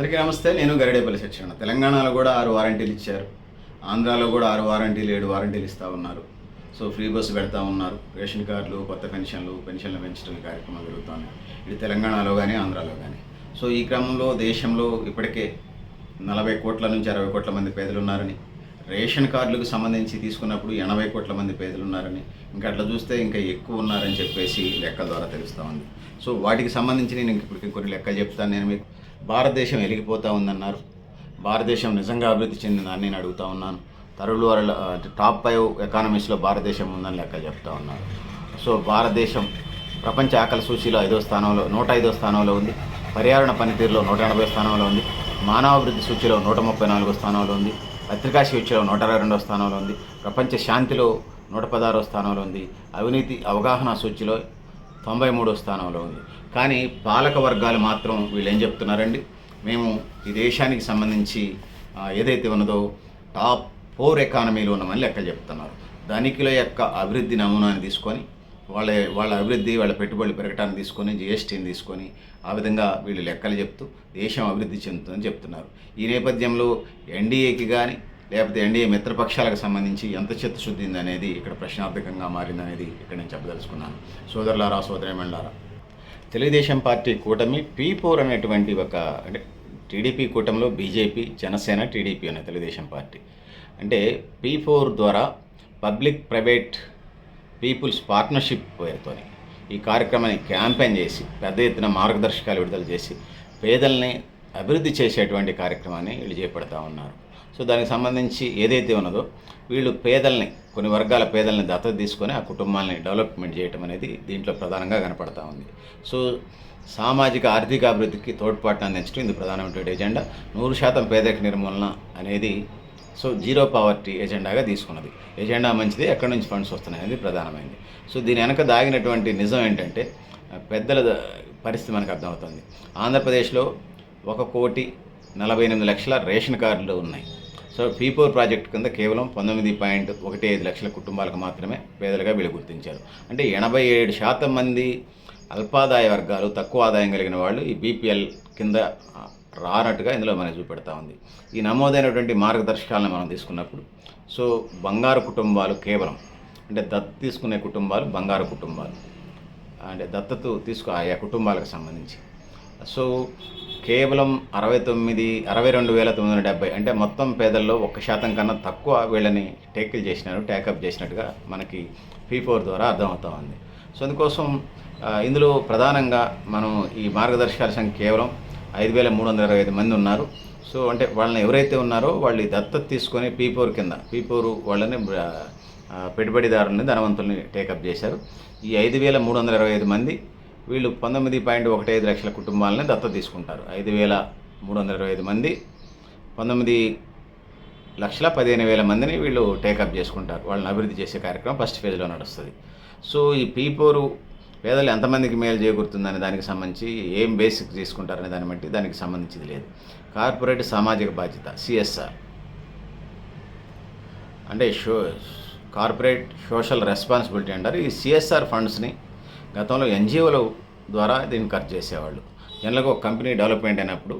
అందరికీ నమస్తే నేను గరిడేపల్లి శిక్షణ తెలంగాణలో కూడా ఆరు వారంటీలు ఇచ్చారు. ఆంధ్రాలో కూడా ఆరు వారంటీలు ఏడు వారంటీలు ఇస్తూ ఉన్నారు. సో ఫ్రీ బస్సు పెడతా ఉన్నారు. రేషన్ కార్డులు కొత్త పెన్షన్లు పెన్షన్లు పెంచడం ఈ కార్యక్రమాలు జరుగుతున్నాయి ఇది తెలంగాణలో కానీ ఆంధ్రాలో కానీ సో ఈ క్రమంలో దేశంలో ఇప్పటికే నలభై కోట్ల నుంచి అరవై కోట్ల మంది పేదలు ఉన్నారని రేషన్ కార్డులకు సంబంధించి తీసుకున్నప్పుడు ఎనభై కోట్ల మంది పేదలు ఉన్నారని ఇంకా అట్లా చూస్తే ఇంకా ఎక్కువ ఉన్నారని చెప్పేసి లెక్కల ద్వారా తెలుస్తూ ఉంది. సో వాటికి సంబంధించి నేను ఇంక కొన్ని లెక్కలు చెప్తాను. నేను మీకు భారతదేశం వెలిగిపోతూ ఉందన్నారు. భారతదేశం నిజంగా అభివృద్ధి చెందిందని నేను అడుగుతా ఉన్నాను. తరులు వరల టాప్ ఫైవ్ ఎకానమీస్లో భారతదేశం ఉందని లెక్క చెప్తా ఉన్నారు. సో భారతదేశం ప్రపంచ ఆకలి సూచీలో ఐదో స్థానంలో నూట ఐదో స్థానంలో ఉంది. పర్యావరణ పనితీరులో నూట ఎనభై స్థానంలో ఉంది. మానవాభివృద్ధి సూచీలో నూట ముప్పై నాలుగో స్థానంలో ఉంది. పత్రికా సూచీలో నూట అరవై రెండో స్థానంలో ఉంది. ప్రపంచ శాంతిలో నూట పదహారో స్థానంలో ఉంది. అవినీతి అవగాహన సూచిలో తొంభై మూడో స్థానంలో ఉంది. కానీ పాలక వర్గాలు మాత్రం వీళ్ళు ఏం చెప్తున్నారండి? మేము ఈ దేశానికి సంబంధించి ఏదైతే ఉన్నదో టాప్ ఫోర్ ఎకానమీలో ఉన్నామని లెక్క చెప్తున్నారు. ధనికుల యొక్క అభివృద్ధి నమూనాని తీసుకొని వాళ్ళ వాళ్ళ అభివృద్ధి వాళ్ళ పెట్టుబడులు పెరగటాన్ని తీసుకొని జిఎస్టీని తీసుకొని ఆ విధంగా వీళ్ళు లెక్కలు చెప్తూ దేశం అభివృద్ధి చెందుతుందని చెప్తున్నారు. ఈ నేపథ్యంలో ఎన్డీఏకి కానీ లేకపోతే ఎన్డీఏ మిత్రపక్షాలకు సంబంధించి ఎంత చిత్తశుద్ధి అనేది ఇక్కడ ప్రశ్నార్థకంగా మారిందనేది ఇక్కడ నేను చెప్పదలుచుకున్నాను. సోదరులారా సోదరేమండారా తెలుగుదేశం పార్టీ కూటమి పీ ఫోర్ అనేటువంటి ఒక అంటే టీడీపీ కూటమిలో బీజేపీ జనసేన టీడీపీ అనే తెలుగుదేశం పార్టీ. అంటే పీ ఫోర్ ద్వారా పబ్లిక్ ప్రైవేట్ పీపుల్స్ పార్ట్నర్షిప్ పేరుతోని ఈ కార్యక్రమాన్ని క్యాంపెయిన్ చేసి పెద్ద ఎత్తున మార్గదర్శకాలు విడుదల చేసి పేదల్ని అభివృద్ధి చేసేటువంటి కార్యక్రమాన్ని వీళ్ళు చేపడతా ఉన్నారు. సో దానికి సంబంధించి ఏదైతే ఉన్నదో వీళ్ళు పేదల్ని కొన్ని వర్గాల పేదల్ని దత్తత తీసుకొని ఆ కుటుంబాలని డెవలప్మెంట్ చేయటం అనేది దీంట్లో ప్రధానంగా కనపడతా ఉంది. సో సామాజిక ఆర్థిక అభివృద్ధికి తోడ్పాటును అందించడం ఇది ప్రధానమైనటువంటి ఎజెండా. నూరు శాతం పేదరిక నిర్మూలన అనేది సో జీరో పావర్టీ ఎజెండాగా తీసుకున్నది. ఎజెండా మంచిది ఎక్కడి నుంచి ఫండ్స్ వస్తున్నాయి అనేది ప్రధానమైంది. సో దీని వెనక దాగినటువంటి నిజం ఏంటంటే పెద్దల పరిస్థితి మనకు అర్థమవుతుంది. ఆంధ్రప్రదేశ్లో ఒక కోటి నలభై ఎనిమిది లక్షల రేషన్ కార్డులు ఉన్నాయి. సో పీపోర్ ప్రాజెక్ట్ కింద కేవలం పంతొమ్మిది పాయింట్ ఒకటి ఐదు లక్షల కుటుంబాలకు మాత్రమే పేదలుగా వీళ్ళు గుర్తించారు. అంటే ఎనభై ఏడు శాతం మంది అల్పాదాయ వర్గాలు తక్కువ ఆదాయం కలిగిన వాళ్ళు ఈ బీపీఎల్ కింద రానట్టుగా ఇందులో మనకు చూపెడతా ఉంది. ఈ నమోదైనటువంటి మార్గదర్శకాలను మనం తీసుకున్నప్పుడు సో బంగారు కుటుంబాలు కేవలం అంటే దత్త తీసుకునే కుటుంబాలు బంగారు కుటుంబాలు అంటే దత్తత తీసుకు ఆయా కుటుంబాలకు సంబంధించి. సో కేవలం అరవై తొమ్మిది అరవై రెండు వేల తొమ్మిది వందల డెబ్బై అంటే మొత్తం పేదల్లో ఒక్క శాతం కన్నా తక్కువ వీళ్ళని టేకిల్ చేసినారు టేకప్ చేసినట్టుగా మనకి పీ ఫోర్ ద్వారా అర్థమవుతా ఉంది. సో అందుకోసం ఇందులో ప్రధానంగా మనం ఈ మార్గదర్శకాల సంఖ్య కేవలం ఐదు వేల మూడు వందల ఇరవై ఐదు మంది ఉన్నారు. సో అంటే వాళ్ళని ఎవరైతే ఉన్నారో వాళ్ళు ఈ దత్తత తీసుకొని పీ ఫోర్ కింద పీ వాళ్ళని పెట్టుబడిదారుని పెట్టుబడిదారులని ధనవంతుల్ని టేకప్ చేశారు. ఈ ఐదు వేల మూడు వందల ఇరవై ఐదు మంది వీళ్ళు పంతొమ్మిది పాయింట్ ఒకటి ఐదు లక్షల కుటుంబాలని దత్తత తీసుకుంటారు. ఐదు వేల మూడు వందల ఇరవై ఐదు మంది పంతొమ్మిది లక్షల పదిహేను వేల మందిని వీళ్ళు టేకప్ చేసుకుంటారు. వాళ్ళని అభివృద్ధి చేసే కార్యక్రమం ఫస్ట్ ఫేజ్లో నడుస్తుంది. సో ఈ పీపోరు పేదలు ఎంతమందికి మేలు చేకూరుతుందనే దానికి సంబంధించి ఏం బేసిక్ తీసుకుంటారనే దాన్ని బట్టి దానికి సంబంధించింది లేదు. కార్పొరేట్ సామాజిక బాధ్యత సిఎస్ఆర్ అంటే షో కార్పొరేట్ సోషల్ రెస్పాన్సిబిలిటీ అంటారు. ఈ సిఎస్ఆర్ ఫండ్స్ని గతంలో ఎన్జిఓల ద్వారా దీన్ని ఖర్చు చేసేవాళ్ళు. జనరల్గా ఒక కంపెనీ డెవలప్మెంట్ అయినప్పుడు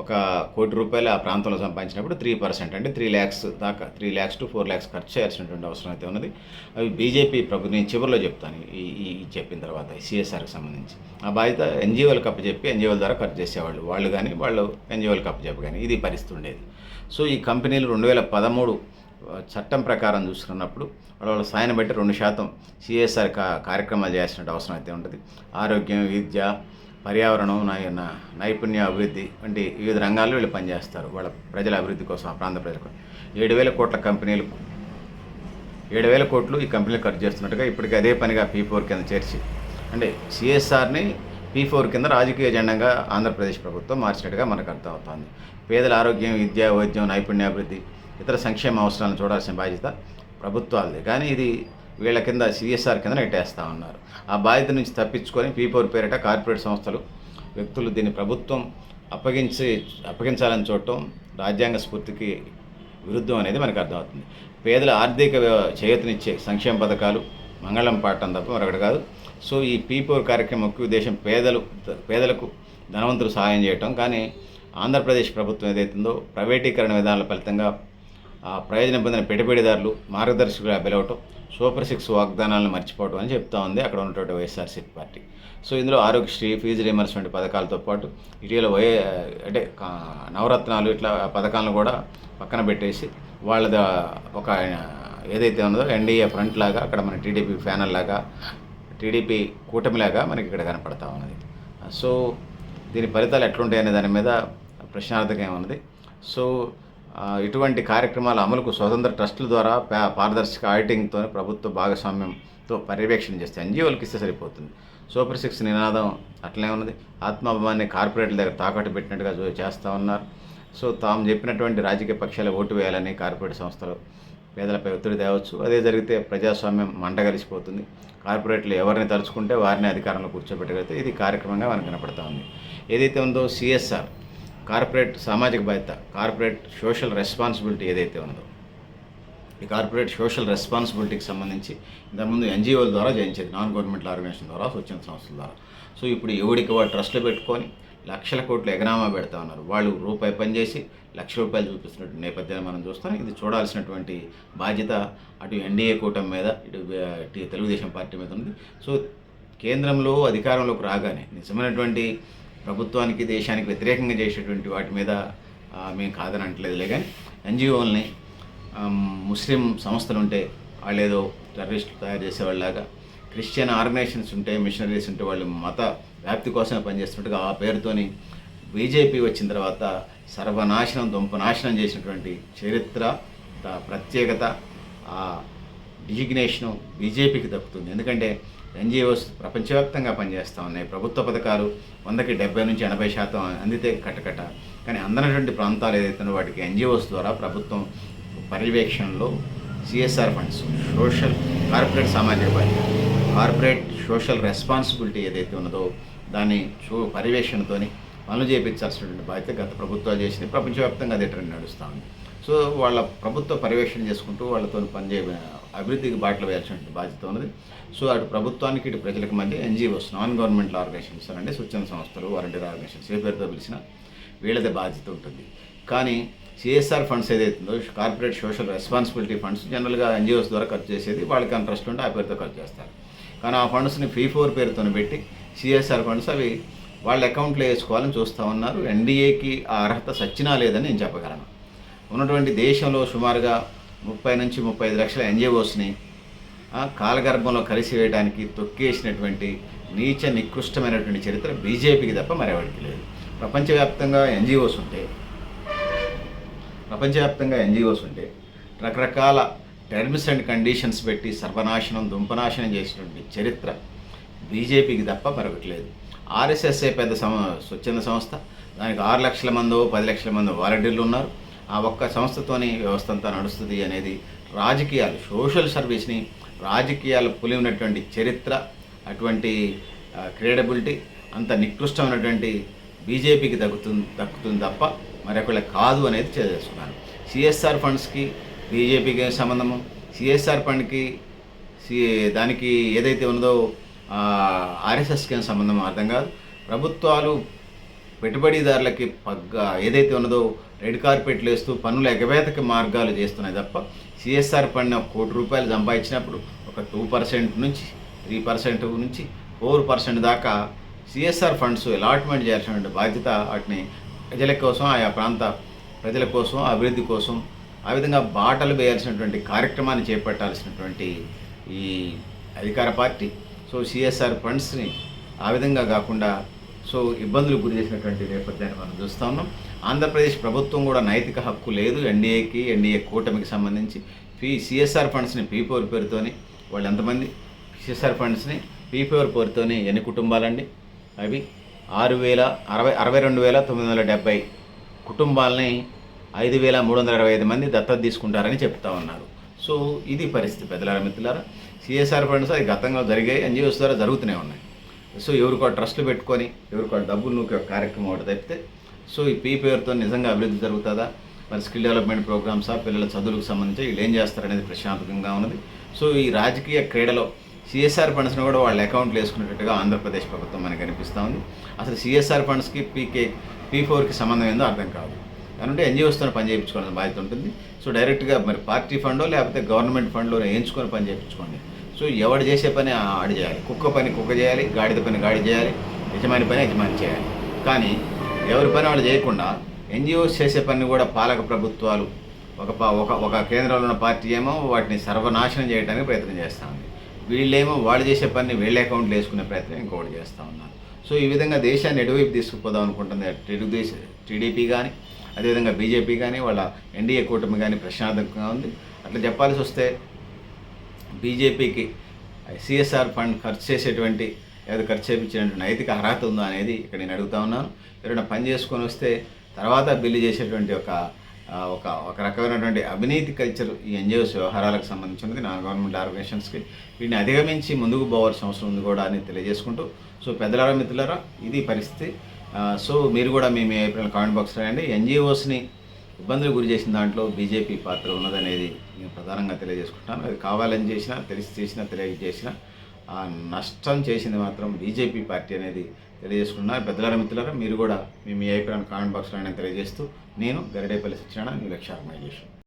ఒక కోటి రూపాయలు ఆ ప్రాంతంలో సంపాదించినప్పుడు త్రీ పర్సెంట్ అంటే త్రీ ల్యాక్స్ దాకా three lakhs to four lakhs ఖర్చు చేయాల్సినటువంటి అవసరం అయితే ఉన్నది. అవి బీజేపీ ప్రభుత్వం నేను చివరిలో చెప్తాను ఈ ఈ చెప్పిన తర్వాత సిఎస్ఆర్కి సంబంధించి. ఆ బాధ్యత ఎన్జిఓలకు అప్పచెప్పి ఎన్జిఓల ద్వారా ఖర్చు చేసేవాళ్ళు. వాళ్ళు కానీ వాళ్ళు ఎన్జిఓలకు అప్పచెప్ప కానీ ఇది పరిస్థితి ఉండేది. సో ఈ కంపెనీలు రెండు వేల పదమూడు చట్టం ప్రకారం చూసుకున్నప్పుడు వాళ్ళ వాళ్ళ బట్టి రెండు శాతం సిఎస్ఆర్ కా కార్యక్రమాలు చేయాల్సిన అవసరం అయితే ఉంటుంది. ఆరోగ్యం విద్య పర్యావరణం నా- నైపుణ్య అభివృద్ధి వంటి వివిధ రంగాల్లో వీళ్ళు పనిచేస్తారు. వాళ్ళ ప్రజల అభివృద్ధి కోసం ఆ ప్రాంత ప్రజలకు. ఏడు వేల కోట్ల కంపెనీలు ఏడు వేల కోట్లు ఈ కంపెనీలు ఖర్చు చేస్తున్నట్టుగా ఇప్పటికీ అదే పనిగా పీ ఫోర్ కింద చేర్చి అంటే సిఎస్ఆర్ని పీ ఫోర్ కింద రాజకీయ ఎజెండాగా ఆంధ్రప్రదేశ్ ప్రభుత్వం మార్చినట్టుగా మనకు అర్థమవుతోంది. పేదల ఆరోగ్యం విద్య వైద్యం నైపుణ్యాభివృద్ధి ఇతర సంక్షేమ అవసరాలను చూడాల్సిన బాధ్యత ప్రభుత్వాలది. కానీ ఇది వీళ్ళ కింద సిఎస్ఆర్ కింద నెట్టేస్తూ ఉన్నారు. ఆ బాధ్యత నుంచి తప్పించుకొని పీపోర్ పేరిట కార్పొరేట్ సంస్థలు వ్యక్తులు దీన్ని ప్రభుత్వం అప్పగించి అప్పగించాలని చూడటం రాజ్యాంగ స్ఫూర్తికి విరుద్ధం అనేది మనకు అర్థమవుతుంది. పేదల ఆర్థిక వ్య- చేయూతనిచ్చే సంక్షేమ పథకాలు మంగళం పాడటం తప్ప మరొకటి కాదు. సో ఈ పీపోర్ కార్యక్రమం ముఖ్య ఉద్దేశం పేదలు పేదలకు ధనవంతులు సహాయం చేయటం. కానీ ఆంధ్రప్రదేశ్ ప్రభుత్వం ఏదైతుందో ప్రైవేటీకరణ విధానాల ఫలితంగా ప్రయోజనం పొందిన పెట్టుబడిదారులు మార్గదర్శకులుగా పిలవటం సూపర్ సిక్స్ వాగ్దానాలను మర్చిపోవటం అని చెప్తా ఉంది అక్కడ ఉన్నటువంటి వైఎస్ఆర్సీపీ పార్టీ. సో ఇందులో ఆరోగ్యశ్రీ ఫీజు రిమర్స్మెంట్ పథకాలతో పాటు ఇటీవల వై అంటే నవరత్నాలు ఇట్లా పథకాలను కూడా పక్కన పెట్టేసి వాళ్ళ ఒక ఏదైతే ఉన్నదో ఎన్డీఏ ఫ్రంట్ లాగా అక్కడ మన టీడీపీ ఫ్యానల్ లాగా టీడీపీ కూటమిలాగా మనకి ఇక్కడ కనపడతా ఉన్నది. సో దీని ఫలితాలు ఎట్లుంటాయనే దాని మీద ప్రశ్నార్థకం ఉన్నది సో ఇటువంటి కార్యక్రమాల అమలుకు స్వతంత్ర ట్రస్టుల ద్వారా పారదర్శక ఆడిటింగ్తో ప్రభుత్వ భాగస్వామ్యంతో పర్యవేక్షణ చేస్తే ఎన్జిఓలకు ఇస్తే సరిపోతుంది. సూపర్ సిక్స్ నినాదం అట్లనే ఉన్నది. ఆత్మాభిమాన్ని కార్పొరేట్ల దగ్గర తాకట్టు పెట్టినట్టుగా చూ- చేస్తూ ఉన్నారు. సో తాము చెప్పినటువంటి రాజకీయ పక్షాలు ఓటు వేయాలని కార్పొరేట్ సంస్థలు పేదలపై ఒత్తిడి తేవచ్చు. అదే జరిగితే ప్రజాస్వామ్యం మంటగలిసిపోతుంది కార్పొరేట్లు ఎవరిని తలుచుకుంటే వారిని అధికారంలో కూర్చోబెట్టగలిగితే ఇది కార్యక్రమంగా మనకు కనపడతా ఉంది. ఏదైతే ఉందో సిఎస్ఆర్ కార్పొరేట్ సామాజిక బాధ్యత కార్పొరేట్ సోషల్ రెస్పాన్సిబిలిటీ ఏదైతే ఉందో ఈ కార్పొరేట్ సోషల్ రెస్పాన్సిబిలిటీకి సంబంధించి ఇంతకుముందు ఎన్జిఓల ద్వారా జయించేది నాన్ గవర్నమెంటల్ ఆర్గనైజేషన్ ద్వారా స్వచ్ఛంద సంస్థల ద్వారా. సో ఇప్పుడు ఎవడికి వాడు ట్రస్ట్లు పెట్టుకొని లక్షల కోట్లు ఎగనామా పెడతా ఉన్నారు. వాళ్ళు రూపాయి పనిచేసి లక్ష రూపాయలు చూపిస్తున్నట్టు నేపథ్యాన్ని మనం చూస్తాం. ఇది చూడాల్సినటువంటి బాధ్యత అటు ఎన్డీఏ కూటమి మీద ఇటు తెలుగుదేశం పార్టీ మీద ఉంది. సో కేంద్రంలో అధికారంలోకి రాగానే నిజమైనటువంటి ప్రభుత్వానికి దేశానికి వ్యతిరేకంగా చేసేటువంటి వాటి మీద మేము కాదని అంటలేదులే కానీ ఎన్జిఓల్ని ముస్లిం సంస్థలు ఉంటే వాళ్ళు ఏదో టెర్రరిస్టులు తయారు చేసేవాళ్ళలాగా క్రిస్టియన్ ఆర్గనైజేషన్స్ ఉంటే మిషనరీస్ ఉంటే వాళ్ళు మత వ్యాప్తి కోసమే పనిచేస్తున్నట్టుగా ఆ పేరుతోని బీజేపీ వచ్చిన తర్వాత సర్వనాశనం దుంపనాశనం చేసినటువంటి చరిత్ర ప్రత్యేకత ఆ డిజిగ్నేషను బీజేపీకి దక్కుతుంది. ఎందుకంటే ఎన్జిఓస్ ప్రపంచవ్యాప్తంగా పనిచేస్తూ ఉన్నాయి. ప్రభుత్వ పథకాలు వందకి డెబ్బై నుంచి ఎనభై శాతం అందితే కట్టకట కానీ అందనటువంటి ప్రాంతాలు ఏదైతే వాటికి ఎన్జిఓస్ ద్వారా ప్రభుత్వం పర్యవేక్షణలో సిఎస్ఆర్ ఫండ్స్ సోషల్ కార్పొరేట్ సామాజిక బాధ్యత కార్పొరేట్ సోషల్ రెస్పాన్సిబిలిటీ ఏదైతే ఉన్నదో దాన్ని చూ పర్యవేక్షణతోని పనులు చేయించాల్సినటువంటి బాధ్యత గత ప్రభుత్వాలు చేసింది. ప్రపంచవ్యాప్తంగా అదే ట్రెండ్ నడుస్తూ ఉంది. సో వాళ్ళ ప్రభుత్వ పర్యవేక్షణ చేసుకుంటూ వాళ్ళతో పనిచే అభివృద్ధికి బాటలు వేయాల్సిన బాధ్యత ఉన్నది. సో అటు ప్రభుత్వానికి ఇటు ప్రజలకు మధ్య ఎన్జిఓస్ నాన్ గవర్నమెంటల్ ఆర్గనైజేషన్స్ అంటే స్వచ్ఛంద సంస్థలు వాలంటీర్ ఆర్గనైజేషన్స్ ఏ పేరుతో పిలిచిన వీళ్ళదే బాధ్యత ఉంటుంది. కానీ సిఎస్ఆర్ ఫండ్స్ ఏదైతుందో కార్పొరేట్ సోషల్ రెస్పాన్సిబిలిటీ ఫండ్స్ జనరల్గా ఎన్జిఓస్ ద్వారా ఖర్చు చేసేది వాళ్ళకి ఇంట్రెస్ట్ ఉంటే ఆ పేరుతో ఖర్చు చేస్తారు. కానీ ఆ ఫండ్స్ని ఫీ ఫోర్ పేరుతో పెట్టి సిఎస్ఆర్ ఫండ్స్ అవి వాళ్ళ అకౌంట్లో వేసుకోవాలని చూస్తూ ఉన్నారు. ఎన్డీఏకి ఆ అర్హత సచ్చినా లేదని నేను చెప్పగలను. ఉన్నటువంటి దేశంలో సుమారుగా ముప్పై నుంచి ముప్పై ఐదు లక్షల ఎన్జిఓస్ని కాలగర్భంలో కలిసి వేయడానికి తొక్కేసినటువంటి నీచ నికృష్టమైనటువంటి చరిత్ర బీజేపీకి తప్ప మరెవరికి లేదు. ప్రపంచవ్యాప్తంగా ఎన్జిఓస్ ఉంటే ప్రపంచవ్యాప్తంగా ఎన్జిఓస్ ఉంటే రకరకాల టర్మ్స్ అండ్ కండిషన్స్ పెట్టి సర్వనాశనం దుంపనాశనం చేసినటువంటి చరిత్ర బీజేపీకి తప్ప మరొకటి లేదు. ఆర్ఎస్ఎస్ఏ పెద్ద సం స్వచ్ఛంద సంస్థ. దానికి ఆరు లక్షల మందో పది లక్షల మందో వాలంటీర్లు ఉన్నారు. ఆ ఒక్క సంస్థతోని వ్యవస్థ అంతా నడుస్తుంది అనేది రాజకీయాలు సోషల్ సర్వీస్ని రాజకీయాలు పులి ఉన్నటువంటి చరిత్ర అటువంటి క్రెడిబిలిటీ అంత నికృష్టమైనటువంటి బీజేపీకి దక్కుతుంది దక్కుతుంది తప్ప మరొకళ్ళకి కాదు అనేది చేసుకున్నాను సిఎస్ఆర్ ఫండ్స్కి బీజేపీకి ఏం సంబంధము? సిఎస్ఆర్ ఫండ్కి సి దానికి ఏదైతే ఉన్నదో ఆర్ఎస్ఎస్కి ఏం సంబంధం అర్థం కాదు. ప్రభుత్వాలు పెట్టుబడిదారులకి పగ్గ ఏదైతే ఉన్నదో రెడ్ కార్పెట్లు వేస్తూ పనుల ఎగవేతకి మార్గాలు చేస్తున్నాయి తప్ప సిఎస్ఆర్ ఫండ్ ఒక కోటి రూపాయలు సంపాదించినప్పుడు ఒక టూ పర్సెంట్ నుంచి త్రీ పర్సెంట్ నుంచి ఫోర్ పర్సెంట్ దాకా సిఎస్ఆర్ ఫండ్స్ అలాట్మెంట్ చేయాల్సినటువంటి బాధ్యత వాటిని ప్రజల కోసం ఆయా ప్రాంత ప్రజల కోసం అభివృద్ధి కోసం ఆ విధంగా బాటలు వేయాల్సినటువంటి కార్యక్రమాన్ని చేపట్టాల్సినటువంటి ఈ అధికార పార్టీ. సో సిఎస్ఆర్ ఫండ్స్ని ఆ విధంగా కాకుండా సో ఇబ్బందులు గురి చేసినటువంటి నేపథ్యాన్ని మనం చూస్తా ఉన్నాం. ఆంధ్రప్రదేశ్ ప్రభుత్వం కూడా నైతిక హక్కు లేదు. ఎన్డీఏకి ఎన్డీఏ కూటమికి సంబంధించి పీ సిఎస్ఆర్ ఫండ్స్ని పీపోర్ పేరుతోని వాళ్ళు ఎంతమంది? సిఎస్ఆర్ ఫండ్స్ని పీపోర్ పేరుతోని ఎన్ని కుటుంబాలండి? అవి ఆరు వేల అరవై అరవై రెండు వేల తొమ్మిది వందల డెబ్బై కుటుంబాలని ఐదు వేల మూడు వందల అరవై ఐదు మంది దత్తత తీసుకుంటారని చెప్తా ఉన్నారు. సో ఇది పరిస్థితి పెద్దలారా మిత్రులారా? సిఎస్ఆర్ ఫండ్స్ అది గతంగా జరిగాయి ఎన్జిఓస్ ద్వారా జరుగుతూనే ఉన్నాయి. సో ఎవరికో ట్రస్ట్లు పెట్టుకొని ఎవరికో డబ్బులు నూకే ఒక కార్యక్రమం ఒకటి తప్పితే సో ఈ పీ పేరుతో నిజంగా అభివృద్ధి జరుగుతుందా? మరి స్కిల్ డెవలప్మెంట్ ప్రోగ్రామ్సా పిల్లల చదువులకు సంబంధించి వీళ్ళు ఏం చేస్తారనేది ప్రశాంతంగా ఉన్నది. సో ఈ రాజకీయ క్రీడలో సిఎస్ఆర్ ఫండ్స్ని కూడా వాళ్ళ అకౌంట్లు వేసుకునేటట్టుగా ఆంధ్రప్రదేశ్ ప్రభుత్వం మనకు కనిపిస్తూ ఉంది. అసలు సిఎస్ఆర్ ఫండ్స్కి పీకే పీ ఫోర్కి సంబంధం ఏందో అర్థం కాదు. అంటే ఎన్జిఓస్తో పని చేయించుకోవాల్సిన బాధ్యత ఉంటుంది. సో డైరెక్ట్గా మరి పార్టీ ఫండో లేకపోతే గవర్నమెంట్ ఫండ్లో వేయించుకొని పని చేయించుకోండి. సో ఎవడు చేసే పని ఆడు చేయాలి. కుక్క పని కుక్క చేయాలి గాడిద పని గాడి చేయాలి యజమాని పని యజమాని చేయాలి. కానీ ఎవరి పని వాళ్ళు చేయకుండా ఎన్జిఓస్ చేసే పని కూడా పాలక ప్రభుత్వాలు ఒక ప- ఒక ఒక కేంద్రంలో ఉన్న పార్టీ ఏమో వాటిని సర్వనాశనం చేయడానికి ప్రయత్నం చేస్తూ ఉంది. వీళ్ళేమో వాళ్ళు చేసే పని వీళ్ళ అకౌంట్లు వేసుకునే ప్రయత్నం ఇంకోటి చేస్తూ ఉన్నారు. సో ఈ విధంగా దేశాన్ని ఎటువైపు తీసుకుపోదాం అనుకుంటుంది? తెలుగుదేశం టీడీపీ కానీ అదేవిధంగా బీజేపీ కానీ వాళ్ళ ఎన్డీఏ కూటమి కానీ ప్రశ్నార్థకంగా ఉంది. అట్లా చెప్పాల్సి వస్తే బీజేపీకి సిఎస్ఆర్ ఫండ్ ఖర్చు చేసేటువంటి ఏదో ఖర్చు చేయించినటువంటి నైతిక అర్హత ఉందా అనేది ఇక్కడ నేను అడుగుతా ఉన్నాను. ఎవరైనా పని చేసుకొని వస్తే తర్వాత బిల్లు చేసేటువంటి ఒక ఒక ఒక రకమైనటువంటి అవినీతి కల్చర్ ఈ ఎన్జిఓస్ వ్యవహారాలకు సంబంధించినది నాన్ గవర్నమెంట్ ఆర్గనైజేషన్స్కి. వీటిని అధిగమించి ముందుకు పోవాల్సిన అవసరం ఉంది కూడా అని తెలియజేసుకుంటూ సో పెద్దలారా మిత్రులారా ఇది పరిస్థితి. సో మీరు కూడా మీ మీ ఏప్రిల్ కామెంట్ బాక్స్ రాయండి. ఎన్జిఓస్ని ఇబ్బందులు గురి చేసిన దాంట్లో బీజేపీ పాత్ర ఉన్నదనేది నేను ప్రధానంగా తెలియజేసుకుంటాను. అది కావాలని చేసినా తెలిసి చేసినా తెలియజేసినా ఆ నష్టం చేసింది మాత్రం బీజేపీ పార్టీ అనేది తెలియజేసుకున్నా పెద్దలార మిత్రులారా మీరు కూడా మీ మీ అభిప్రాయం కామెంట్ బాక్స్లో తెలియజేస్తూ నేను గరిడేపల్లి సత్యనారాయణ మీ లక్ష్య ఆర్గనైజేషన్